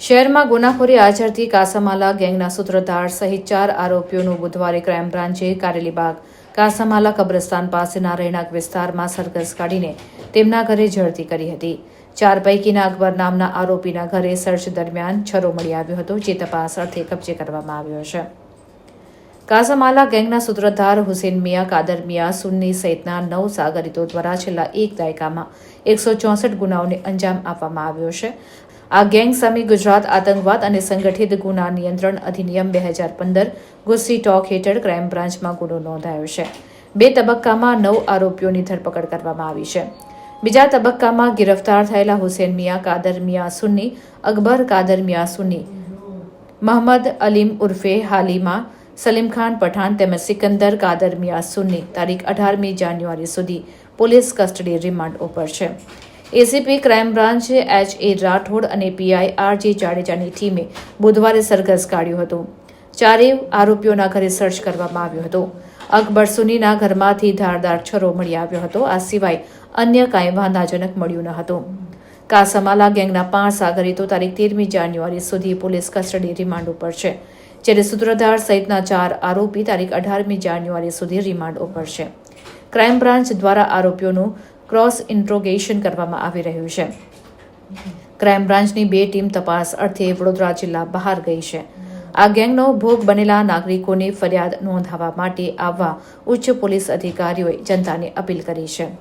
શહેરમાં ગુનાખોરી આચરતી કાસામાલા ગેંગના સૂત્રધાર સહિત ચાર આરોપીઓનું બુધવારે ક્રાઇમ બ્રાન્ચે કારેલીબાગ કાસામાલા કબ્રસ્તાન પાસેના રહેણાંક વિસ્તારમાં સરઘસ કાઢીને તેમના ઘરે ઝડતી કરી હતી. ચાર પૈકીના અકબર નામના આરોપીના ઘરે સર્ચ દરમિયાન છરો મળી આવ્યો હતો, જે તપાસ અર્થે કબજે કરવામાં આવ્યો છે. કાસામાલા ગેંગના સૂત્રધાર હુસેન મિયા કાદર મિયા સુન્ની સહિતના નવ સાગરીતો દ્વારા છેલ્લા એક દાયકામાં એકસો ચોસઠ ગુનાઓને અંજામ આપવામાં આવ્યો છે. આ ગેંગ સામે ગુજરાત આતંકવાદ અને સંગઠિત ગુના નિયંત્રણ અધિનિયમ બે હજાર પંદર ગુસ્સી ટોક હેઠળ ક્રાઇમ બ્રાન્ચમાં ગુનો નોંધાયો છે. બે તબક્કામાં નવ આરોપીઓની ધરપકડ કરવામાં આવી છે. બીજા તબક્કામાં ગિરફતાર થયેલા હુસેન મિયા, કાદર મિયા સુન્ની, અકબર કાદર મિયા સુન્ની, મહમદ અલીમ ઉર્ફે હાલીમા સલીમ ખાન પઠાણ તેમજ સિકંદર કાદર મિયા સુન્ની તારીખ અઢારમી જાન્યુઆરી સુધી પોલીસ કસ્ટડી રિમાન્ડ ઉપર છે. ACP crime branch H A Rathod અને પીઆઈ આર જે જાડેજાની ટીમે બુધવારે સરઘસ કાઢ્યું હતું. ચારેય આરોપીઓના ઘરે સર્ચ કરવામાં આવ્યો હતો. અકબર સુનીના ઘરમાંથી ધારદાર છરો મળી આવ્યો હતો. આ સિવાય અન્ય કાંઈ વાંધાજનક મળ્યું ન હતું. કાસામાલા ગેંગના પાંચ સાગરીતો તારીખ તેરમી જાન્યુઆરી સુધી પોલીસ કસ્ટડી રિમાન્ડ ઉપર છે, જ્યારે સૂત્રધાર સહિતના ચાર આરોપી તારીખ અઢારમી જાન્યુઆરી સુધી રિમાન્ડ ઉપર છે. ક્રાઇમ બ્રાન્ચ દ્વારા આરોપીઓનું ક્રોસ ઇન્ટ્રોગેશન કરવામાં આવી રહ્યું છે. ક્રાઇમ બ્રાન્ચની બે ટીમ તપાસ અર્થે વડોદરા જિલ્લા બહાર ગઈ છે. આ ગેંગનો ભોગ બનેલા નાગરિકોને ફરિયાદ નોંધાવવા માટે આવવા ઉચ્ચ પોલીસ અધિકારીઓએ જનતાને અપીલ કરી છે.